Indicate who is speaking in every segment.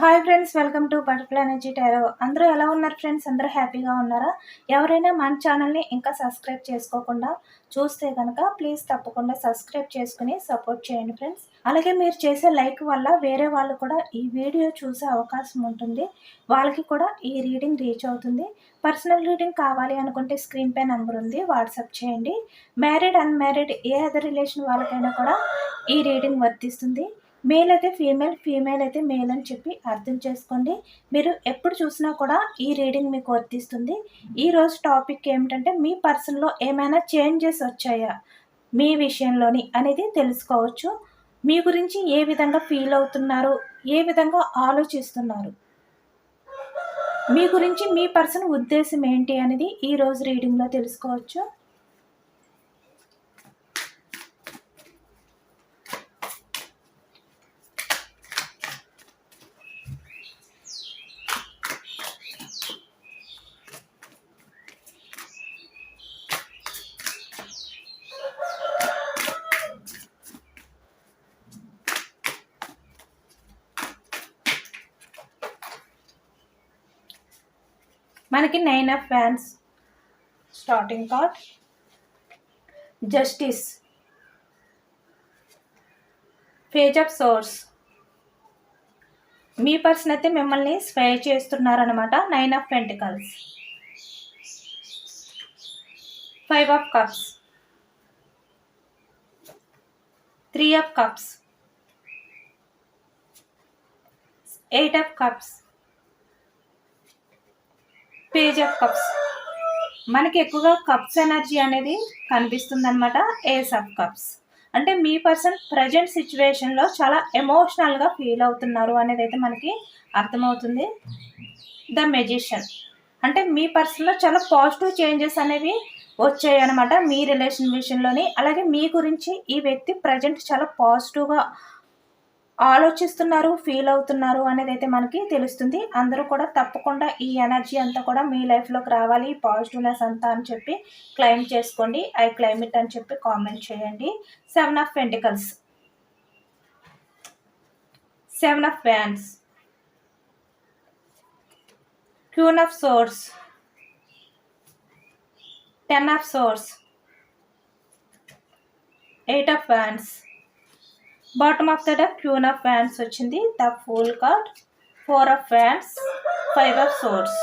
Speaker 1: Hi friends welcome to butterfly energy tarot అందరూ ఎలా ఉన్నారు ఫ్రెండ్స్ అందరూ హ్యాపీగా ఉన్నారా? ఎవరైనా మన ఛానల్ని ఇంకా సబ్స్క్రైబ్ చేసుకోకుండా చూస్తే కనుక ప్లీజ్ తప్పకుండా సబ్స్క్రైబ్ చేసుకుని సపోర్ట్ చేయండి ఫ్రెండ్స్ అలాగే మీరు చేసే లైక్ వల్ల వేరే వాళ్ళు కూడా ఈ వీడియో చూసే అవకాశం ఉంటుంది. వాళ్ళకి కూడా ఈ రీడింగ్ రీచ్ అవుతుంది. పర్సనల్ రీడింగ్ కావాలి అనుకుంటే స్క్రీన్ పై నెంబర్ ఉంది. వాట్సాప్ చేయండి. మ్యారీడ్ అన్మ్యారీడ్ ఏ అదర్ రిలేషన్ వాళ్ళకైనా కూడా ఈ రీడింగ్ వర్తిస్తుంది. మేల్ అయితే ఫీమేల్ ఫీమేల్ అయితే మేల్ అని చెప్పి అర్థం చేసుకోండి. మీరు ఎప్పుడు చూసినా కూడా ఈ రీడింగ్ మీకు వర్తిస్తుంది. ఈరోజు టాపిక్ ఏమిటంటే మీ పర్సన్లో ఏమైనా చేంజెస్ వచ్చాయా మీ విషయంలోని అనేది తెలుసుకోవచ్చు. మీ గురించి ఏ విధంగా ఫీల్ అవుతున్నారు? ఏ విధంగా ఆలోచిస్తున్నారు? మీ గురించి మీ పర్సన్ ఉద్దేశం ఏంటి అనేది ఈరోజు రీడింగ్లో తెలుసుకోవచ్చు. మనకి nine of fans starting card justice page of swords me person అయితే మిమ్మల్ని స్వే చేస్తున్నారనమాట nine of pentacles five of cups three of cups eight of cups page of cups మనకి ఎక్కువగా కప్స్ ఎనర్జీ అనేది కనిపిస్తుంది అనమాట ఏస్ ఆఫ్ కప్స్ అంటే మీ పర్సన్ ప్రజెంట్ సిచ్యువేషన్లో చాలా ఎమోషనల్గా ఫీల్ అవుతున్నారు అనేది అయితే మనకి అర్థమవుతుంది. ద మెజిషియన్ అంటే మీ పర్సన్లో చాలా పాజిటివ్ చేంజెస్ అనేవి వచ్చాయి అనమాట మీ రిలేషన్ విషయంలోని. అలాగే మీ గురించి ఈ వ్యక్తి ప్రజెంట్ చాలా పాజిటివ్గా ఆలోచిస్తున్నారు ఫీల్ అవుతున్నారు అనేది అయితే మనకి తెలుస్తుంది. అందరూ కూడా తప్పకుండా ఈ ఎనర్జీ అంతా కూడా మీ లైఫ్లోకి రావాలి. పాజిటివ్నెస్ అంతా అని చెప్పి క్లైమ్ చేసుకోండి. ఐ క్లైమేట్ అని చెప్పి కామెంట్ చేయండి. Seven of pentacles seven of wands queen of swords ten of swords eight of wands bottom of the deck queen of fans వచ్చింది. The fool card four of fans five of swords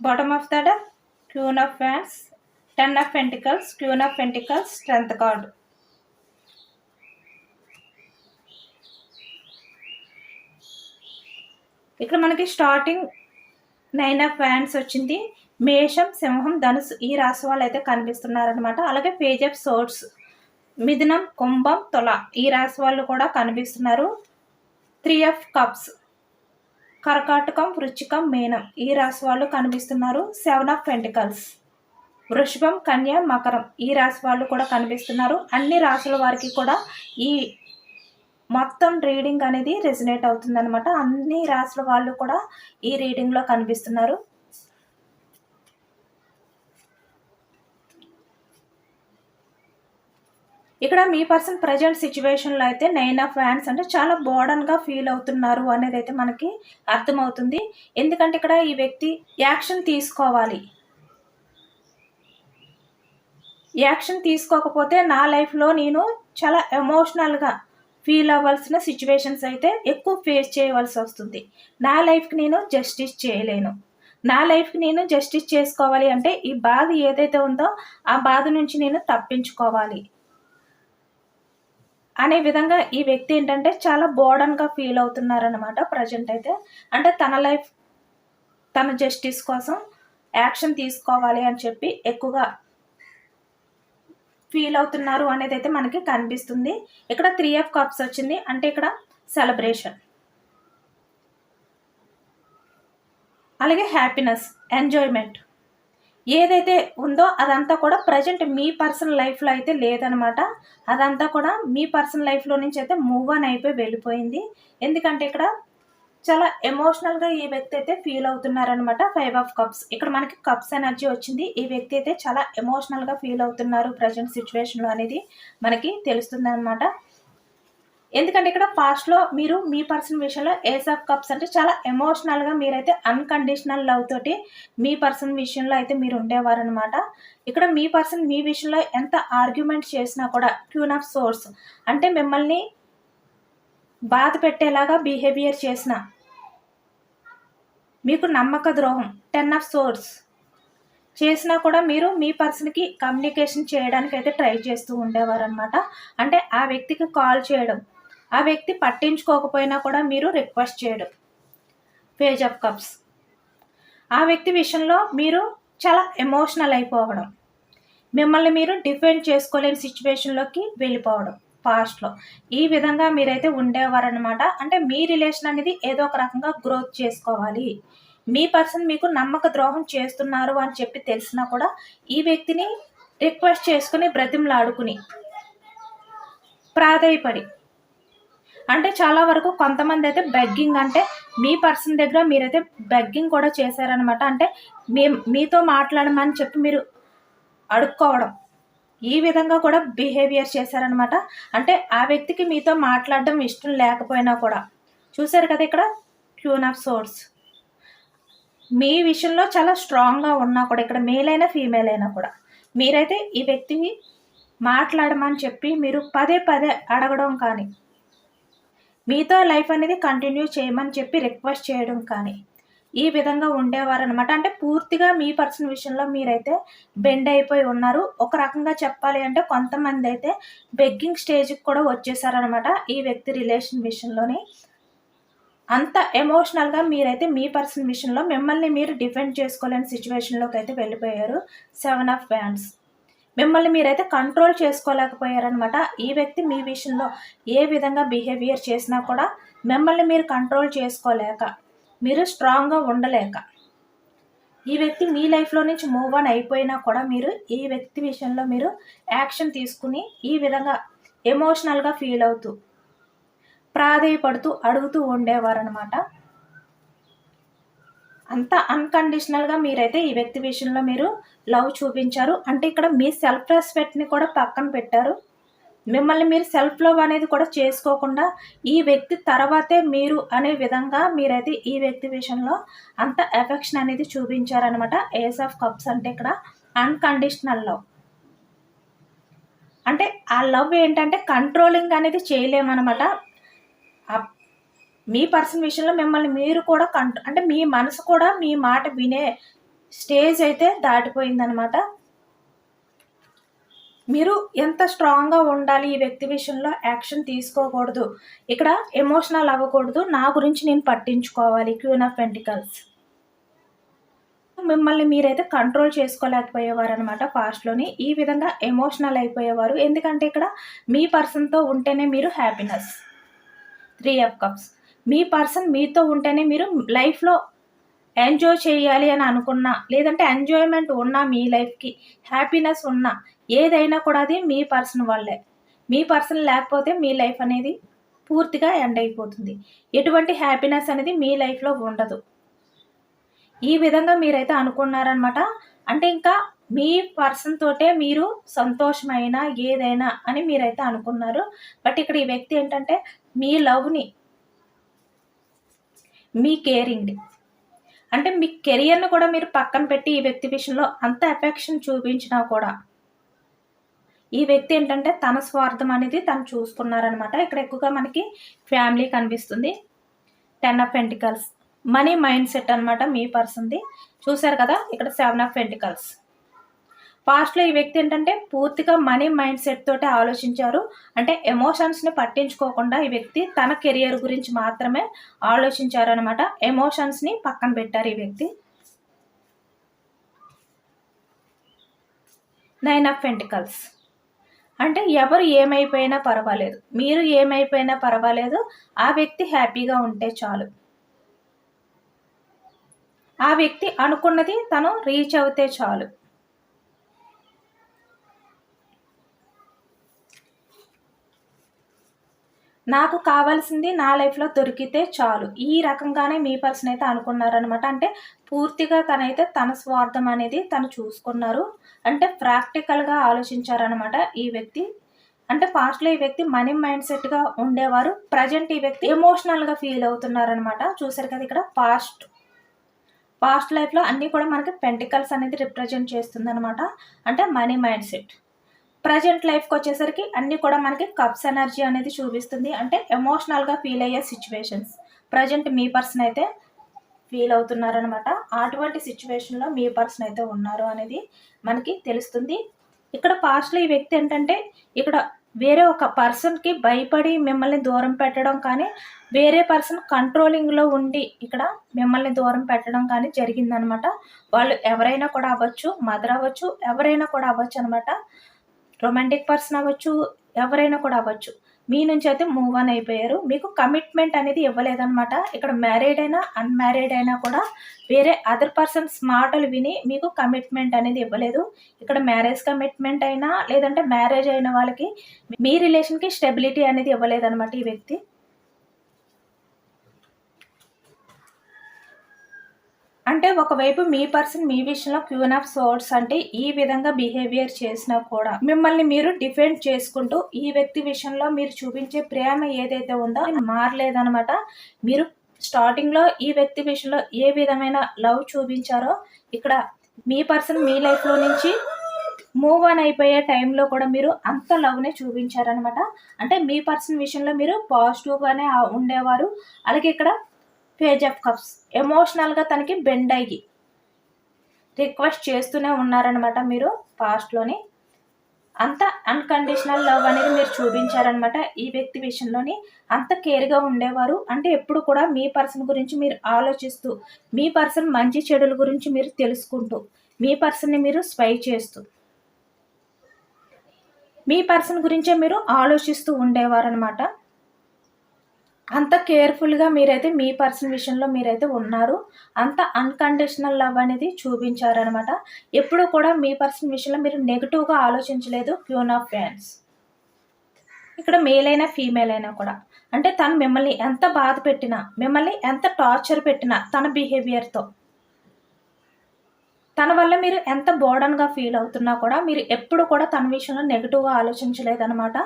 Speaker 1: bottom of the deck queen of wands ten of pentacles queen of pentacles strength card ఇక్కడ మనకి starting nine of wands వచ్చింది. మేషం సింహం ధనుసు ఈ రాశి వాళ్ళు అయితే కనిపిస్తున్నారనమాట అలాగే పేజ్ ఆఫ్ సోర్ట్స్ మిథునం కుంభం తొల ఈ రాశి వాళ్ళు కూడా కనిపిస్తున్నారు. త్రీ ఆఫ్ కప్స్ కర్కాటకం వృచ్చికం మేనం ఈ రాశి వాళ్ళు కనిపిస్తున్నారు. సెవెన్ ఆఫ్ పెంటికల్స్ వృషభం కన్య మకరం ఈ రాశి వాళ్ళు కూడా కనిపిస్తున్నారు. అన్ని రాసుల వారికి కూడా ఈ మొత్తం రీడింగ్ అనేది రెజినేట్ అవుతుంది అనమాట అన్ని రాసుల వాళ్ళు కూడా ఈ రీడింగ్లో కనిపిస్తున్నారు. ఇక్కడ మీ పర్సన్ ప్రజెంట్ సిచ్యువేషన్లో అయితే నైన్ ఆఫ్ హ్యాండ్స్ అంటే చాలా బోర్డన్గా ఫీల్ అవుతున్నారు అనేది అయితే మనకి అర్థమవుతుంది. ఎందుకంటే ఇక్కడ ఈ వ్యక్తి యాక్షన్ తీసుకోవాలి. యాక్షన్ తీసుకోకపోతే నా లైఫ్లో నేను చాలా ఎమోషనల్గా ఫీల్ అవ్వాల్సిన సిచ్యువేషన్స్ అయితే ఎక్కువ ఫేస్ చేయవలసి వస్తుంది. నా లైఫ్కి నేను జస్టిస్ చేయలేను. నా లైఫ్కి నేను జస్టిస్ చేసుకోవాలి అంటే ఈ బాధ ఏదైతే ఉందో ఆ బాధ నుంచి నేను తప్పించుకోవాలి. అనే విధంగా ఈ వ్యక్తి ఏంటంటే చాలా బోర్డన్గా ఫీల్ అవుతున్నారనమాట ప్రజెంట్ అయితే. అంటే తన లైఫ్ తన జస్టిస్ కోసం యాక్షన్ తీసుకోవాలి అని చెప్పి ఎక్కువగా ఫీల్ అవుతున్నారు అనేది అయితే మనకి కనిపిస్తుంది. ఇక్కడ త్రీ ఆఫ్ కప్స్ వచ్చింది. అంటే ఇక్కడ సెలబ్రేషన్ అలాగే హ్యాపీనెస్ ఎంజాయ్మెంట్ ఏదైతే ఉందో అదంతా కూడా ప్రజెంట్ మీ పర్సనల్ లైఫ్లో అయితే లేదనమాట. అదంతా కూడా మీ పర్సనల్ లైఫ్లో నుంచి అయితే మూవ్ ఆన్ అయిపోయి వెళ్ళిపోయింది. ఎందుకంటే ఇక్కడ చాలా ఎమోషనల్గా ఈ వ్యక్తి అయితే ఫీల్ అవుతున్నారనమాట ఫైవ్ ఆఫ్ కప్స్ ఇక్కడ మనకి కప్స్ ఎనర్జీ వచ్చింది. ఈ వ్యక్తి అయితే చాలా ఎమోషనల్గా ఫీల్ అవుతున్నారు ప్రజెంట్ సిచ్యువేషన్లో అనేది మనకి తెలుస్తుంది అనమాట ఎందుకంటే ఇక్కడ పాస్ట్లో మీరు మీ పర్సన్ విషయంలో ఏస్ ఆఫ్ కప్స్ అంటే చాలా ఎమోషనల్గా మీరైతే అన్కండిషనల్ లవ్ తోటి మీ పర్సన్ విషయంలో అయితే మీరు ఉండేవారనమాట ఇక్కడ మీ పర్సన్ మీ విషయంలో ఎంత ఆర్గ్యుమెంట్ చేసినా కూడా క్యూన్ ఆఫ్ సోర్స్ అంటే మిమ్మల్ని బాధ పెట్టేలాగా బిహేవియర్ చేసిన మీకు నమ్మక ద్రోహం టెన్ ఆఫ్ సోర్స్ చేసినా కూడా మీరు మీ పర్సన్కి కమ్యూనికేషన్ చేయడానికి అయితే ట్రై చేస్తూ ఉండేవారనమాట అంటే ఆ వ్యక్తికి కాల్ చేయడం ఆ వ్యక్తి పట్టించుకోకపోయినా కూడా మీరు రిక్వెస్ట్ చేయడం. పేజ్ ఆఫ్ కప్స్ ఆ వ్యక్తి విషయంలో మీరు చాలా ఎమోషనల్ అయిపోవడం. మిమ్మల్ని మీరు డిఫెండ్ చేసుకోలేని సిచ్యువేషన్లోకి వెళ్ళిపోవడం. పాస్ట్లో ఈ విధంగా మీరైతే ఉండేవారనమాట అంటే మీ రిలేషన్ అనేది ఏదో ఒక రకంగా గ్రోత్ చేసుకోవాలి. మీ పర్సన్ మీకు నమ్మక ద్రోహం చేస్తున్నారు అని చెప్పి తెలిసినా కూడా ఈ వ్యక్తిని రిక్వెస్ట్ చేసుకుని బ్రతిమలాడుకుని ప్రాధాయపడి. అంటే చాలా వరకు కొంతమంది అయితే బెగ్గింగ్ అంటే మీ పర్సన్ దగ్గర మీరైతే బెగ్గింగ్ కూడా చేశారనమాట అంటే మీ మీతో మాట్లాడమని చెప్పి మీరు అడుక్కోవడం. ఈ విధంగా కూడా బిహేవియర్ చేశారనమాట అంటే ఆ వ్యక్తికి మీతో మాట్లాడడం ఇష్టం లేకపోయినా కూడా. చూసారు కదా ఇక్కడ? క్యూన్ ఆఫ్ సోర్స్ మీ విషయంలో చాలా స్ట్రాంగ్గా ఉన్నా కూడా ఇక్కడ మేల్ అయినా ఫీమేల్ అయినా కూడా మీరైతే ఈ వ్యక్తిని మాట్లాడమని చెప్పి మీరు పదే పదే అడగడం కానీ మీతో లైఫ్ అనేది కంటిన్యూ చేయమని చెప్పి రిక్వెస్ట్ చేయడం కానీ ఈ విధంగా ఉండేవారు అనమాట అంటే పూర్తిగా మీ పర్సన్ విషయంలో మీరైతే బెండ్ అయిపోయి ఉన్నారు. ఒక రకంగా చెప్పాలి అంటే కొంతమంది అయితే బెగ్గింగ్ స్టేజ్కి కూడా వచ్చేసారనమాట ఈ వ్యక్తి రిలేషన్ విషయంలోని. అంత ఎమోషనల్గా మీరైతే మీ పర్సన్ విషయంలో మిమ్మల్ని మీరు డిఫెండ్ చేసుకోలేని సిచ్యువేషన్లోకి అయితే వెళ్ళిపోయారు సెవెన్ ఆఫ్ బ్యాండ్స్ మిమ్మల్ని మీరైతే కంట్రోల్ చేసుకోలేకపోయారనమాట ఈ వ్యక్తి మీ విషయంలో ఏ విధంగా బిహేవియర్ చేసినా కూడా మిమ్మల్ని మీరు కంట్రోల్ చేసుకోలేక మీరు స్ట్రాంగ్గా ఉండలేక. ఈ వ్యక్తి మీ లైఫ్లో నుంచి మూవ్ ఆన్ అయిపోయినా కూడా మీరు ఈ వ్యక్తి విషయంలో మీరు యాక్షన్ తీసుకుని ఈ విధంగా ఎమోషనల్గా ఫీల్ అవుతూ ప్రాధేయపడుతూ అడుగుతూ ఉండేవారనమాట అంత అన్కండిషనల్గా మీరైతే ఈ వ్యక్తి విషయంలో మీరు లవ్ చూపించారు. అంటే ఇక్కడ మీ సెల్ఫ్ రెస్పెక్ట్ని కూడా పక్కన పెట్టారు. మిమ్మల్ని మీరు సెల్ఫ్ లవ్ అనేది కూడా చేసుకోకుండా ఈ వ్యక్తి తర్వాతే మీరు అనే విధంగా మీరైతే ఈ వ్యక్తి విషయంలో అంత ఎఫెక్షన్ అనేది చూపించారనమాట ఏస్ ఆఫ్ కప్స్ అంటే ఇక్కడ అన్కండిషనల్ లవ్ అంటే ఆ లవ్ ఏంటంటే కంట్రోలింగ్ అనేది చేయలేమన్నమాట. మీ పర్సన్ విషయంలో మిమ్మల్ని మీరు కూడా కంట్రో అంటే మీ మనసు కూడా మీ మాట వినే స్టేజ్ అయితే దాటిపోయిందనమాట మీరు ఎంత స్ట్రాంగ్గా ఉండాలి ఈ వ్యక్తి విషయంలో యాక్షన్ తీసుకోకూడదు. ఇక్కడ ఎమోషనల్ అవ్వకూడదు. నా గురించి నేను పట్టించుకోవాలి. క్యూన్ ఆఫ్ పెంటికల్స్ మిమ్మల్ని మీరైతే కంట్రోల్ చేసుకోలేకపోయేవారు అనమాట పాస్ట్లోని ఈ విధంగా ఎమోషనల్ అయిపోయేవారు. ఎందుకంటే ఇక్కడ మీ పర్సన్తో ఉంటేనే మీరు హ్యాపీనెస్ త్రీ ఆఫ్ కప్స్ మీ పర్సన్ మీతో ఉంటేనే మీరు లైఫ్లో ఎంజాయ్ చేయాలి అని అనుకున్నా. లేదంటే ఎంజాయ్మెంట్ ఉన్నా మీ లైఫ్కి హ్యాపీనెస్ ఉన్నా. ఏదైనా కూడా అది మీ పర్సన్ వల్లే మీ పర్సన్ లేకపోతే మీ లైఫ్ అనేది పూర్తిగా ఎండ్ అయిపోతుంది. ఎటువంటి హ్యాపీనెస్ అనేది మీ లైఫ్లో ఉండదు. ఈ విధంగా మీరైతే అనుకున్నారనమాట అంటే ఇంకా మీ పర్సన్ తోటే మీరు సంతోషమైనా ఏదైనా అని మీరైతే అనుకున్నారు. బట్ ఇక్కడ ఈ వ్యక్తి ఏంటంటే మీ లవ్ని మీ కేరింగ్ అంటే మీ కెరియర్ను కూడా మీరు పక్కన పెట్టి ఈ వ్యక్తి విషయంలో అంత ఎఫెక్షన్ చూపించినా కూడా ఈ వ్యక్తి ఏంటంటే తన స్వార్థం అనేది తను చూసుకున్నారనమాట. ఇక్కడ ఎక్కువగా మనకి ఫ్యామిలీ కనిపిస్తుంది. Ten of pentacles money mindset అనమాట మీ పర్సన్ది. చూసారు కదా ఇక్కడ సెవెన్ ఆఫ్ పెంటికల్స్ పాస్ట్లో ఈ వ్యక్తి ఏంటంటే పూర్తిగా మనీ మైండ్ సెట్ తోటి ఆలోచించారు. అంటే ఎమోషన్స్ని పట్టించుకోకుండా ఈ వ్యక్తి తన కెరియర్ గురించి మాత్రమే ఆలోచించారు అనమాట ఎమోషన్స్ని పక్కన పెట్టారు ఈ వ్యక్తి. నైన్ ఆఫ్ పెంటికల్స్ అంటే ఎవరు ఏమైపోయినా పర్వాలేదు. మీరు ఏమైపోయినా పర్వాలేదు. ఆ వ్యక్తి హ్యాపీగా ఉంటే చాలు. ఆ వ్యక్తి అనుకున్నది తను రీచ్ అవుతే చాలు. నాకు కావాల్సింది నా లైఫ్లో దొరికితే చాలు. ఈ రకంగానే మీ పర్సన్ అయితే అనుకున్నారనమాట అంటే పూర్తిగా తనైతే తన స్వార్థం అనేది తను చూసుకున్నారు. అంటే ప్రాక్టికల్గా ఆలోచించారనమాట ఈ వ్యక్తి. అంటే పాస్ట్లో ఈ వ్యక్తి మనీ మైండ్ సెట్గా ఉండేవారు. ప్రజెంట్ ఈ వ్యక్తి ఎమోషనల్గా ఫీల్ అవుతున్నారనమాట చూసారు కదా ఇక్కడ పాస్ట్ పాస్ట్ లైఫ్లో అన్నీ కూడా మనకి పెంటికల్స్ అనేది రిప్రజెంట్ చేస్తుంది అనమాట అంటే మనీ మైండ్ సెట్ ప్రజెంట్ లైఫ్కి వచ్చేసరికి అన్నీ కూడా మనకి కప్స్ ఎనర్జీ అనేది చూపిస్తుంది. అంటే ఎమోషనల్గా ఫీల్ అయ్యే సిచ్యువేషన్స్ ప్రజెంట్ మీ పర్సన్ అయితే ఫీల్ అవుతున్నారనమాట అటువంటి సిచ్యువేషన్లో మీ పర్సన్ అయితే ఉన్నారు అనేది మనకి తెలుస్తుంది. ఇక్కడ పాస్ట్లో ఈ వ్యక్తి ఏంటంటే ఇక్కడ వేరే ఒక పర్సన్కి భయపడి మిమ్మల్ని దూరం పెట్టడం కానీ వేరే పర్సన్ కంట్రోలింగ్లో ఉండి ఇక్కడ మిమ్మల్ని దూరం పెట్టడం కానీ జరిగిందనమాట వాళ్ళు ఎవరైనా కూడా అవ్వచ్చు మదర్ అవ్వచ్చు ఎవరైనా కూడా అవ్వచ్చు అనమాట రొమాంటిక్ పర్సన్ అవ్వచ్చు ఎవరైనా కూడా అవ్వచ్చు. మీ నుంచి అయితే మూవ్ ఆన్ అయిపోయారు. మీకు కమిట్మెంట్ అనేది ఇవ్వలేదన్నమాట. ఇక్కడ మ్యారీడ్ అయినా అన్మ్యారీడ్ అయినా కూడా వేరే అదర్ పర్సన్స్ మాటలు విని మీకు కమిట్మెంట్ అనేది ఇవ్వలేదు. ఇక్కడ మ్యారేజ్ కమిట్మెంట్ అయినా లేదంటే మ్యారేజ్ అయిన వాళ్ళకి మీ రిలేషన్కి స్టెబిలిటీ అనేది ఇవ్వలేదన్నమాట ఈ వ్యక్తి. అంటే ఒకవైపు మీ పర్సన్ మీ విషయంలో క్యూన్ ఆఫ్ సోర్స్ అంటే ఈ విధంగా బిహేవియర్ చేసినా కూడా మిమ్మల్ని మీరు డిఫెండ్ చేసుకుంటూ ఈ వ్యక్తి విషయంలో మీరు చూపించే ప్రేమ ఏదైతే ఉందో అది మారలేదనమాట మీరు స్టార్టింగ్లో ఈ వ్యక్తి విషయంలో ఏ విధమైన లవ్ చూపించారో ఇక్కడ మీ పర్సన్ మీ లైఫ్లో నుంచి మూవ్ ఆన్ అయిపోయే టైంలో కూడా మీరు అంత లవ్నే చూపించారనమాట అంటే మీ పర్సన్ విషయంలో మీరు పాజిటివ్గానే ఉండేవారు. అలాగే ఇక్కడ పేజ్ ఆఫ్ కప్స్. ఎమోషనల్గా తనకి బెండ్ అయ్యి రిక్వెస్ట్ చేస్తూనే ఉన్నారనమాట మీరు పాస్ట్లోని అంత అన్కండిషనల్ లవ్ అనేది మీరు చూపించారనమాట ఈ వ్యక్తి విషయంలోని. అంత కేర్గా ఉండేవారు. అంటే ఎప్పుడు కూడా మీ పర్సన్ గురించి మీరు ఆలోచిస్తూ మీ పర్సన్ మంచి చెడుల గురించి మీరు తెలుసుకుంటూ మీ పర్సన్ని మీరు స్పై చేస్తూ మీ పర్సన్ గురించే మీరు ఆలోచిస్తూ ఉండేవారు అనమాట అంత కేర్ఫుల్గా మీరైతే మీ పర్సన్ విషయంలో మీరైతే ఉన్నారు. అంత అన్కండిషనల్ లవ్ అనేది చూపించారనమాట. ఎప్పుడు కూడా మీ పర్సన్ విషయంలో మీరు నెగిటివ్గా ఆలోచించలేదు క్యూన్ ఆఫ్ ఫ్యాన్స్ ఇక్కడ మేల్ అయినా ఫీమేల్ అయినా కూడా. అంటే తను మిమ్మల్ని ఎంత బాధ పెట్టినా మిమ్మల్ని ఎంత టార్చర్ పెట్టినా తన బిహేవియర్తో తన వల్ల మీరు ఎంత బోర్డన్గా ఫీల్ అవుతున్నా కూడా మీరు ఎప్పుడు కూడా తన విషయంలో నెగిటివ్గా ఆలోచించలేదనమాట.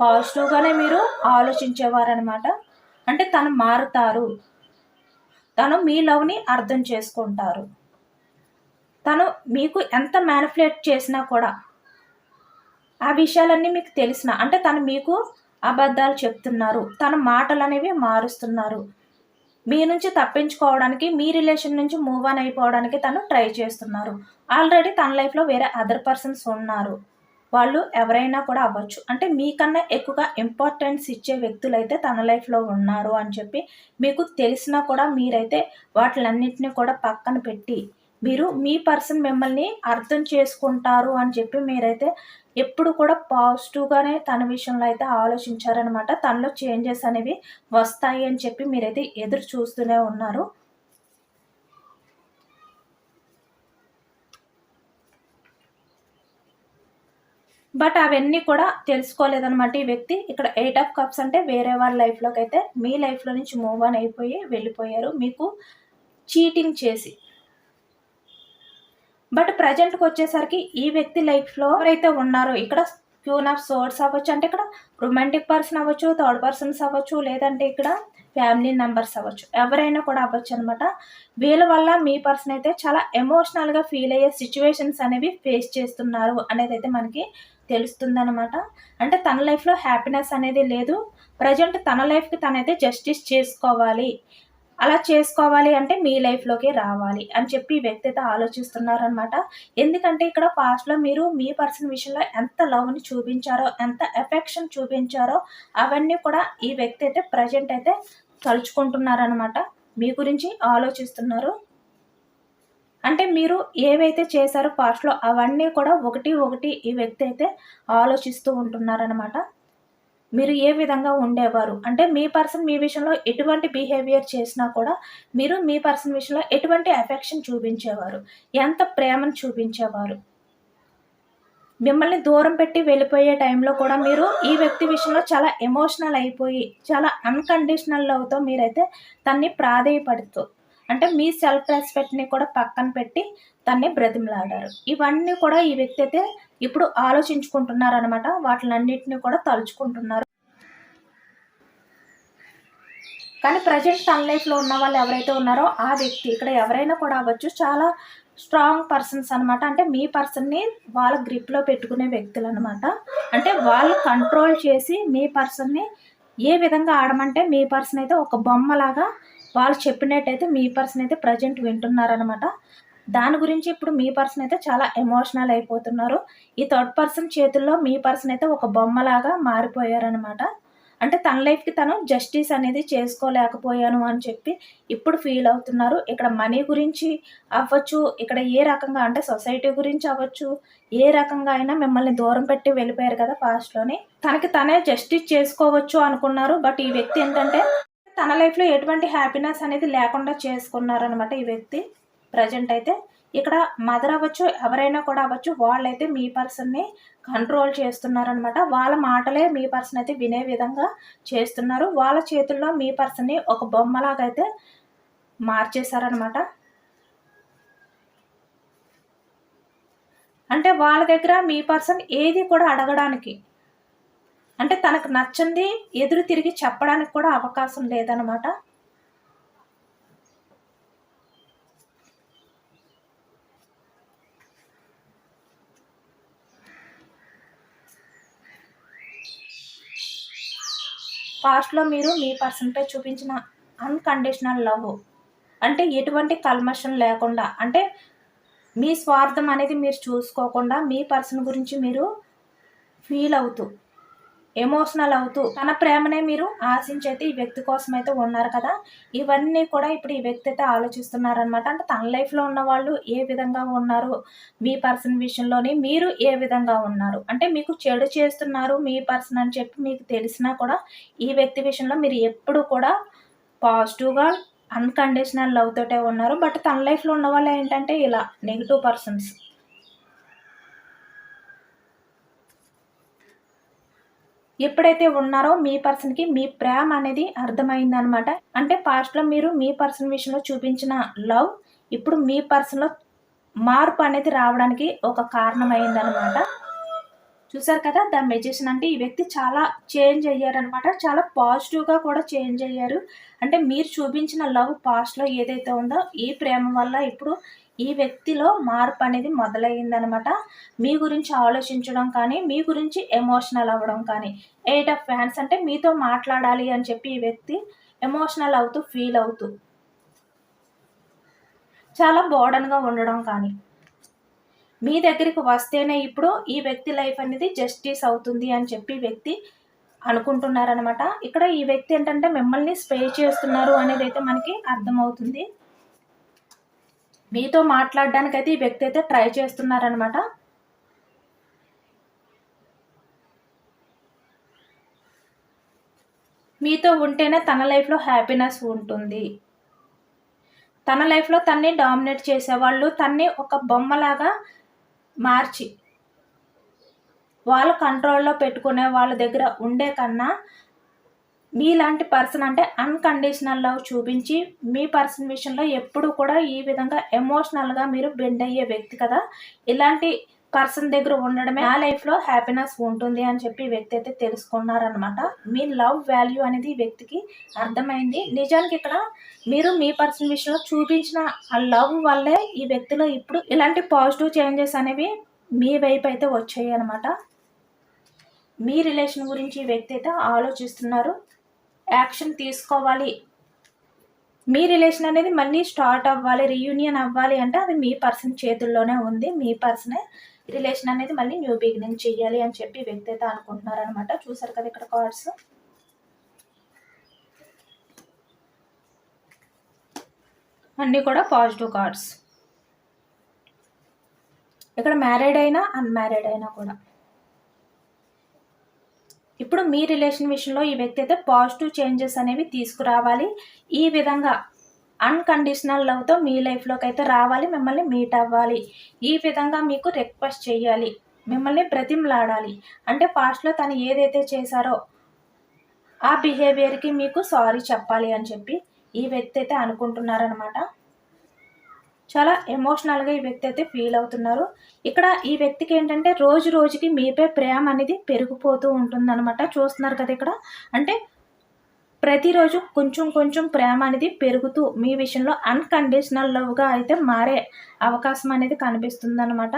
Speaker 1: పాజిటివ్గానే మీరు ఆలోచించేవారనమాట. అంటే తను మారుతారు. తను మీ లవ్ని అర్థం చేసుకుంటారు. తను మీకు ఎంత మ్యానిపులేట్ చేసినా కూడా ఆ విషయాలన్నీ మీకు తెలిసిన అంటే తను మీకు అబద్ధాలు చెప్తున్నారు. తన మాటలు అనేవి మారుస్తున్నారు. మీ నుంచి తప్పించుకోవడానికి మీ రిలేషన్ నుంచి మూవ్ ఆన్ అయిపోవడానికి తను ట్రై చేస్తున్నారు. ఆల్రెడీ తన లైఫ్లో వేరే అదర్ పర్సన్స్ ఉన్నారు. వాళ్ళు ఎవరైనా కూడా అవ్వచ్చు. అంటే మీకన్నా ఎక్కువగా ఇంపార్టెన్స్ ఇచ్చే వ్యక్తులు అయితే తన లైఫ్లో ఉన్నారు అని చెప్పి మీకు తెలిసినా కూడా మీరైతే వాటిలన్నింటినీ కూడా పక్కన పెట్టి మీరు మీ పర్సన్ మిమ్మల్ని అర్థం చేసుకుంటారు అని చెప్పి మీరైతే ఎప్పుడు కూడా పాజిటివ్గానే తన విషయంలో అయితే ఆలోచించారనమాట తనలో చేంజెస్ అనేవి వస్తాయి అని చెప్పి మీరైతే ఎదురు చూస్తూనే ఉన్నారు. బట్ అవన్నీ కూడా తెలుసుకోలేదనమాట ఈ వ్యక్తి. ఇక్కడ ఎయిట్ ఆఫ్ కప్స్ అంటే వేరే వాళ్ళ లైఫ్లోకి అయితే మీ లైఫ్లో నుంచి మూవ్ ఆన్ అయిపోయి వెళ్ళిపోయారు. మీకు చీటింగ్ చేసి. బట్ ప్రజెంట్కి వచ్చేసరికి ఈ వ్యక్తి లైఫ్లో ఎవరైతే ఉన్నారో ఇక్కడ క్యూన్ ఆఫ్ సోర్స్ అవ్వచ్చు అంటే ఇక్కడ రొమాంటిక్ పర్సన్ అవ్వచ్చు థర్డ్ పర్సన్స్ అవ్వచ్చు లేదంటే ఇక్కడ ఫ్యామిలీ మెంబర్స్ అవ్వచ్చు. ఎవరైనా కూడా అవ్వచ్చు అనమాట వీళ్ళ వల్ల మీ పర్సన్ అయితే చాలా ఎమోషనల్గా ఫీల్ అయ్యే సిచ్యువేషన్స్ అనేవి ఫేస్ చేస్తున్నారు అనేది అయితే మనకి తెలుస్తుందనమాట అంటే తన లైఫ్లో హ్యాపీనెస్ అనేది లేదు. ప్రజెంట్ తన లైఫ్కి తనైతే జస్టిస్ చేసుకోవాలి. అలా చేసుకోవాలి అంటే మీ లైఫ్లోకి రావాలి అని చెప్పి ఈ వ్యక్తి అయితే ఆలోచిస్తున్నారనమాట ఎందుకంటే ఇక్కడ పాస్ట్లో మీరు మీ పర్సన్ విషయంలో ఎంత లవ్ని చూపించారో ఎంత ఎఫెక్షన్ చూపించారో అవన్నీ కూడా ఈ వ్యక్తి అయితే ప్రజెంట్ అయితే తలుచుకుంటున్నారనమాట మీ గురించి ఆలోచిస్తున్నారు. అంటే మీరు ఏవైతే చేశారో పాస్ట్లో అవన్నీ కూడా ఒకటి ఒకటి ఈ వ్యక్తి అయితే ఆలోచిస్తూ ఉంటున్నారనమాట మీరు ఏ విధంగా ఉండేవారు? అంటే మీ పర్సన్ మీ విషయంలో ఎటువంటి బిహేవియర్ చేసినా కూడా మీరు మీ పర్సన్ విషయంలో ఎటువంటి అఫెక్షన్ చూపించేవారు? ఎంత ప్రేమను చూపించేవారు? మిమ్మల్ని దూరం పెట్టి వెళ్ళిపోయే టైంలో కూడా మీరు ఈ వ్యక్తి విషయంలో చాలా ఎమోషనల్ అయిపోయి చాలా అన్కండిషనల్ లవ్తో మీరైతే తన్ని ప్రాధేయపడుతూ అంటే మీ సెల్ఫ్ రెస్పెక్ట్ని కూడా పక్కన పెట్టి తన్ని బ్రతిమలాడారు. ఇవన్నీ కూడా ఈ వ్యక్తి అయితే ఇప్పుడు ఆలోచించుకుంటున్నారు అనమాట వాటిలన్నింటినీ కూడా తలుచుకుంటున్నారు. కానీ ప్రజెంట్ తన లైఫ్లో ఉన్న వాళ్ళు ఎవరైతే ఉన్నారో ఆ వ్యక్తి ఇక్కడ ఎవరైనా కూడా అవ్వచ్చు. చాలా స్ట్రాంగ్ పర్సన్స్ అనమాట అంటే మీ పర్సన్ని వాళ్ళ గ్రిప్లో పెట్టుకునే వ్యక్తులు అనమాట అంటే వాళ్ళు కంట్రోల్ చేసి మీ పర్సన్ని ఏ విధంగా ఆడమంటే మీ పర్సన్ అయితే ఒక బొమ్మలాగా వాళ్ళు చెప్పినట్టయితే మీ పర్సన్ అయితే ప్రజెంట్ వింటున్నారనమాట దాని గురించి ఇప్పుడు మీ పర్సన్ అయితే చాలా ఎమోషనల్ అయిపోతున్నారు. ఈ థర్డ్ పర్సన్ చేతుల్లో మీ పర్సన్ అయితే ఒక బొమ్మలాగా మారిపోయారనమాట అంటే తన లైఫ్కి తను జస్టిస్ అనేది చేసుకోలేకపోయాను అని చెప్పి ఇప్పుడు ఫీల్ అవుతున్నారు. ఇక్కడ మనీ గురించి అవ్వచ్చు ఇక్కడ ఏ రకంగా అంటే సొసైటీ గురించి అవ్వచ్చు ఏ రకంగా అయినా మిమ్మల్ని దూరం పెట్టి వెళ్ళిపోయారు కదా పాస్ట్లోని తనకి తనే జస్టిస్ చేసుకోవచ్చు అనుకున్నారు బట్ ఈ వ్యక్తి ఏంటంటే తన లైఫ్లో ఎటువంటి హ్యాపీనెస్ అనేది లేకుండా చేసుకున్నారనమాట ఈ వ్యక్తి. ప్రజెంట్ అయితే ఇక్కడ మదర్ అవ్వచ్చు ఎవరైనా కూడా అవ్వచ్చు వాళ్ళైతే మీ పర్సన్ని కంట్రోల్ చేస్తున్నారనమాట వాళ్ళ మాటలే మీ పర్సన్ అయితే వినే విధంగా చేస్తున్నారు. వాళ్ళ చేతుల్లో మీ పర్సన్ని ఒక బొమ్మలాగా అయితే మార్చేశారనమాట అంటే వాళ్ళ దగ్గర మీ పర్సన్ ఏది కూడా అడగడానికి అంటే తనకు నచ్చింది ఎదురు తిరిగి చెప్పడానికి కూడా అవకాశం లేదనమాట పాస్ట్లో మీరు మీ పర్సన్పై చూపించిన అన్కండిషనల్ లవ్ అంటే ఎటువంటి కల్మషం లేకుండా అంటే మీ స్వార్థం అనేది మీరు చూసుకోకుండా మీ పర్సన్ గురించి మీరు ఫీల్ అవుతూ ఎమోషనల్ అవుతూ తన ప్రేమనే మీరు ఆశించైతే ఈ వ్యక్తి కోసం అయితే ఉన్నారు కదా. ఇవన్నీ కూడా ఇప్పుడు ఈ వ్యక్తి అయితే ఆలోచిస్తున్నారనమాట అంటే తన లైఫ్లో ఉన్న వాళ్ళు ఏ విధంగా ఉన్నారు? మీ పర్సన్ విషయంలోని మీరు ఏ విధంగా ఉన్నారు? అంటే మీకు చెడు చేస్తున్నారు మీ పర్సన్ అని చెప్పి మీకు తెలిసినా కూడా ఈ వ్యక్తి విషయంలో మీరు ఎప్పుడు కూడా పాజిటివ్గా అన్కండిషనల్ లవ్ తోటే ఉన్నారు. బట్ తన లైఫ్లో ఉన్న వాళ్ళు ఏంటంటే ఇలా నెగిటివ్ పర్సన్స్ ఎప్పుడైతే ఉన్నారో మీ పర్సన్కి మీ ప్రేమ అనేది అర్థమైందనమాట. అంటే పాస్ట్లో మీరు మీ పర్సన్ విషయంలో చూపించిన లవ్ ఇప్పుడు మీ పర్సన్లో మార్పు అనేది రావడానికి ఒక కారణమైందనమాట. చూసారు కదా ద మెజిషియన్ అంటే ఈ వ్యక్తి చాలా చేంజ్ అయ్యారనమాట చాలా పాజిటివ్గా కూడా చేంజ్ అయ్యారు. అంటే మీరు చూపించిన లవ్ పాస్ట్లో ఏదైతే ఉందో ఈ ప్రేమ వల్ల ఇప్పుడు ఈ వ్యక్తిలో మార్పు అనేది మొదలయ్యిందనమాట మీ గురించి ఆలోచించడం కానీ మీ గురించి ఎమోషనల్ అవ్వడం కానీ ఎయిట్ ఆఫ్ ఫ్యాన్స్ అంటే మీతో మాట్లాడాలి అని చెప్పి ఈ వ్యక్తి ఎమోషనల్ అవుతూ ఫీల్ అవుతూ చాలా బోర్డన్గా ఉండడం కానీ మీ దగ్గరికి వస్తేనే ఇప్పుడు ఈ వ్యక్తి లైఫ్ అనేది జస్టిస్ అవుతుంది అని చెప్పి వ్యక్తి అనుకుంటున్నారనమాట ఇక్కడ ఈ వ్యక్తి ఏంటంటే మిమ్మల్ని స్ప్రే చేస్తున్నారు అనేది అయితే మనకి అర్థమవుతుంది. మీతో మాట్లాడడానికి అయితే ఈ వ్యక్తి అయితే ట్రై చేస్తున్నారనమాట మీతో ఉంటేనే తన లైఫ్లో హ్యాపీనెస్ ఉంటుంది. తన లైఫ్లో తన్ని డామినేట్ చేసేవాళ్ళు తన్ని ఒక బొమ్మలాగా మార్చి. వాళ్ళ కంట్రోల్లో పెట్టుకునే వాళ్ళ దగ్గర ఉండే కన్నా మీలాంటి పర్సన్ అంటే అన్కండిషనల్ లవ్ చూపించి మీ పర్సన్ విషయంలో ఎప్పుడు కూడా ఈ విధంగా ఎమోషనల్గా మీరు బెండ్ అయ్యే వ్యక్తి కదా. ఇలాంటి పర్సన్ దగ్గర ఉండడమే నా లైఫ్లో హ్యాపీనెస్ ఉంటుంది అని చెప్పి వ్యక్తి అయితే తెలుసుకున్నారనమాట మీ లవ్ వాల్యూ అనేది ఈ వ్యక్తికి అర్థమైంది. నిజానికి ఇక్కడ మీరు మీ పర్సన్ విషయంలో చూపించిన ఆ లవ్ వల్లే ఈ వ్యక్తిలో ఇప్పుడు ఇలాంటి పాజిటివ్ చేంజెస్ అనేవి మీ వైపు అయితే వచ్చాయి అనమాట మీ రిలేషన్ గురించి ఈ వ్యక్తి అయితే ఆలోచిస్తున్నారు. యాక్షన్ తీసుకోవాలి. మీ రిలేషన్ అనేది మళ్ళీ స్టార్ట్ అవ్వాలి రీయూనియన్ అవ్వాలి అంటే అది మీ పర్సన్ చేతుల్లోనే ఉంది. మీ పర్సనే రిలేషన్ అనేది మళ్ళీ న్యూ బిగినింగ్ చెయ్యాలి అని చెప్పి వ్యక్తి అయితే అనుకుంటున్నారనమాట చూసారు కదా ఇక్కడ కార్డ్స్. అన్నీ కూడా పాజిటివ్ కార్డ్స్. ఇక్కడ మ్యారీడ్ అయినా అన్మ్యారీడ్ అయినా కూడా. ఇప్పుడు మీ రిలేషన్ విషయంలో ఈ వ్యక్తి అయితే పాజిటివ్ చేంజెస్ అనేవి తీసుకురావాలి. ఈ విధంగా అన్కండిషనల్ లవ్తో మీ లైఫ్లోకి అయితే రావాలి మిమ్మల్ని మీట్ అవ్వాలి. ఈ విధంగా మీకు రిక్వెస్ట్ చేయాలి. మిమ్మల్ని బ్రతిమలాడాలి. అంటే పాస్ట్లో తను ఏదైతే చేశారో ఆ బిహేవియర్కి మీకు సారీ చెప్పాలి అని చెప్పి ఈ వ్యక్తి అయితే అనుకుంటున్నారనమాట చాలా ఎమోషనల్గా ఈ వ్యక్తి అయితే ఫీల్ అవుతున్నారు. ఇక్కడ ఈ వ్యక్తికి ఏంటంటే రోజు రోజుకి మీపై ప్రేమ అనేది పెరిగిపోతూ ఉంటుందన్నమాట. చూస్తున్నారు కదా ఇక్కడ. అంటే ప్రతిరోజు కొంచెం కొంచెం ప్రేమ అనేది పెరుగుతూ మీ విషయంలో అన్కండిషనల్ లవ్గా అయితే మారే అవకాశం అనేది కనిపిస్తుంది అనమాట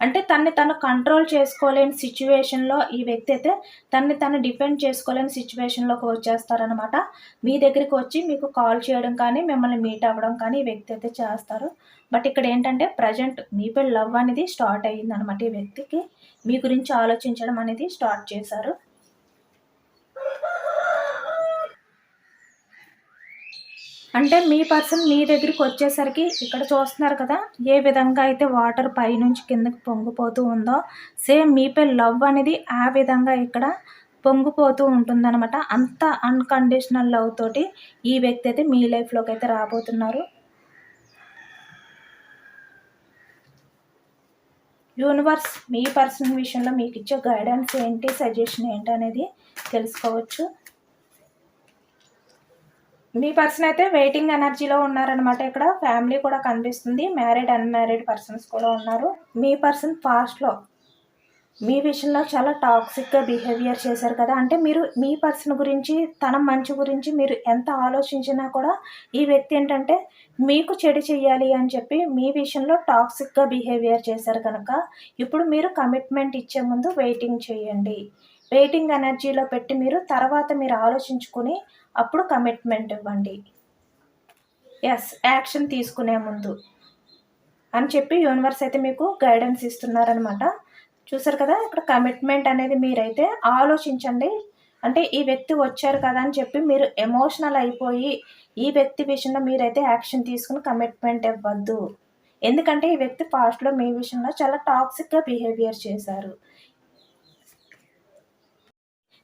Speaker 1: అంటే తన్ని తను కంట్రోల్ చేసుకోలేని సిచ్యువేషన్లో ఈ వ్యక్తి అయితే తన్ని తను డిపెండ్ చేసుకోలేని సిచ్యువేషన్లోకి వచ్చేస్తారనమాట మీ దగ్గరికి వచ్చి మీకు కాల్ చేయడం కానీ మిమ్మల్ని మీట్ అవ్వడం కానీ ఈ వ్యక్తి అయితే చేస్తారు. బట్ ఇక్కడ ఏంటంటే ప్రజెంట్ మీపై లవ్ అనేది స్టార్ట్ అయ్యింది అనమాట ఈ వ్యక్తికి. మీ గురించి ఆలోచించడం అనేది స్టార్ట్ చేశారు. అంటే మీ పర్సన్ మీ దగ్గరికి వచ్చేసరికి ఇక్కడ చూస్తున్నారు కదా ఏ విధంగా అయితే వాటర్ పైనుంచి కిందకి పొంగిపోతూ ఉందో సేమ్ మీపై లవ్ అనేది ఆ విధంగా ఇక్కడ పొంగిపోతూ ఉంటుందన్నమాట. అంత అన్కండిషనల్ లవ్ తోటి ఈ వ్యక్తి అయితే మీ లైఫ్లోకి అయితే రాబోతున్నారు. యూనివర్స్ మీ పర్సన్ విషయంలో మీకు ఇచ్చే గైడెన్స్ ఏంటి సజెషన్ ఏంటి అనేది తెలుసుకోవచ్చు. మీ పర్సన్ అయితే వెయిటింగ్ ఎనర్జీలో ఉన్నారనమాట ఇక్కడ. ఫ్యామిలీ కూడా కనిపిస్తుంది. మ్యారీడ్ అన్మ్యారీడ్ పర్సన్స్ కూడా ఉన్నారు. మీ పర్సన్ పాస్ట్లో మీ విషయంలో చాలా టాక్సిక్గా బిహేవియర్ చేశారు కదా. అంటే మీరు మీ పర్సన్ గురించి తన మంచి గురించి మీరు ఎంత ఆలోచించినా కూడా ఈ వ్యక్తి ఏంటంటే మీకు చెడు చెయ్యాలి అని చెప్పి మీ విషయంలో టాక్సిక్గా బిహేవియర్ చేశారు కనుక ఇప్పుడు మీరు కమిట్మెంట్ ఇచ్చే ముందు వెయిటింగ్ చేయండి. వెయిటింగ్ ఎనర్జీలో పెట్టి మీరు తర్వాత మీరు ఆలోచించుకుని అప్పుడు కమిట్మెంట్ ఇవ్వండి. ఎస్ యాక్షన్ తీసుకునే ముందు. అని చెప్పి యూనివర్స్ అయితే మీకు గైడెన్స్ ఇస్తున్నారనమాట చూసారు కదా ఇక్కడ కమిట్మెంట్ అనేది మీరైతే ఆలోచించండి. అంటే ఈ వ్యక్తి వచ్చారు కదా అని చెప్పి మీరు ఎమోషనల్ అయిపోయి ఈ వ్యక్తి విషయంలో మీరైతే యాక్షన్ తీసుకుని కమిట్మెంట్ ఇవ్వద్దు. ఎందుకంటే ఈ వ్యక్తి పాస్ట్లో మీ విషయంలో చాలా టాక్సిక్గా బిహేవియర్ చేశారు.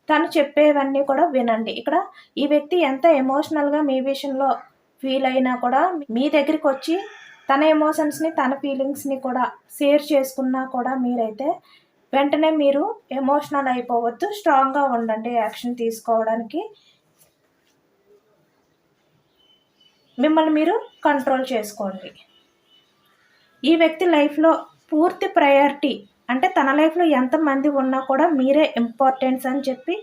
Speaker 1: తను చెప్పేవన్నీ కూడా వినండి. ఇక్కడ ఈ వ్యక్తి ఎంత ఎమోషనల్గా మీ విషయంలో ఫీల్ అయినా కూడా మీ దగ్గరికి వచ్చి తన ఎమోషన్స్ని తన ఫీలింగ్స్ని కూడా షేర్ చేసుకున్నా కూడా మీరైతే వెంటనే మీరు ఎమోషనల్ అయిపోవద్దు స్ట్రాంగ్గా ఉండండి యాక్షన్ తీసుకోవడానికి. మిమ్మల్ని మీరు కంట్రోల్ చేసుకోండి. ఈ వ్యక్తి లైఫ్లో పూర్తి ప్రయారిటీ అంటే తన లైఫ్లో ఎంతమంది ఉన్నా కూడా మీరే ఇంపార్టెన్స్ అని చెప్పి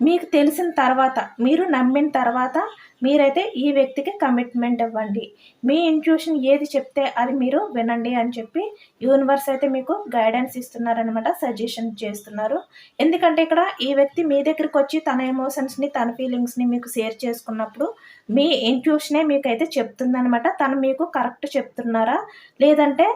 Speaker 1: మీకు తెలిసిన తర్వాత మీరు నమ్మిన తర్వాత మీరైతే ఈ వ్యక్తికి కమిట్మెంట్ ఇవ్వండి. మీ ఇంట్యూషన్ ఏది చెప్తే అది మీరు వినండి అని చెప్పి యూనివర్స్ అయితే మీకు గైడెన్స్ ఇస్తున్నారనమాట సజెషన్ చేస్తున్నారు. ఎందుకంటే ఇక్కడ ఈ వ్యక్తి మీ దగ్గరికి వచ్చి తన ఎమోషన్స్ని తన ఫీలింగ్స్ని మీకు షేర్ చేసుకున్నప్పుడు మీ ఇంట్యూషనే మీకైతే చెప్తుందనమాట తను మీకు కరెక్ట్ చెప్తున్నారా? లేదంటే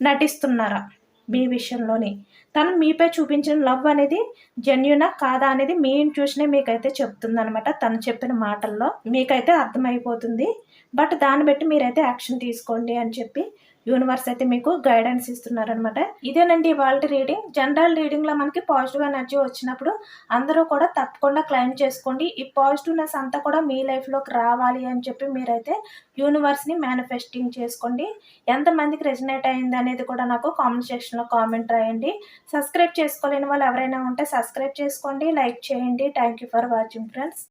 Speaker 1: నటిస్తున్నారా? మీ విషయంలోని. తను మీపై చూపించిన లవ్ అనేది జెన్యునా కాదా అనేది మీ ఇంట్యూషనే మీకైతే చెప్తుంది అనమాట తను చెప్పిన మాటల్లో మీకైతే అర్థమైపోతుంది. బట్ దాన్ని బట్టి మీరైతే యాక్షన్ తీసుకోండి అని చెప్పి యూనివర్స్ అయితే మీకు గైడెన్స్ ఇస్తున్నారనమాట ఇదేనండి వాళ్ళ రీడింగ్ జనరల్ రీడింగ్లో మనకి పాజిటివ్ ఎనర్జీ వచ్చినప్పుడు అందరూ కూడా తప్పకుండా క్లైమ్ చేసుకోండి. ఈ పాజిటివ్నెస్ అంతా కూడా మీ లైఫ్లోకి రావాలి అని చెప్పి మీరైతే యూనివర్స్ని మేనిఫెస్టింగ్ చేసుకోండి. ఎంతమందికి రెజినేట్ అయింది అనేది కూడా నాకు కామెంట్ సెక్షన్లో కామెంట్ రాయండి. సబ్స్క్రైబ్ చేసుకోలేని వాళ్ళు ఎవరైనా ఉంటే సబ్స్క్రైబ్ చేసుకోండి. లైక్ చేయండి. Thank you for watching friends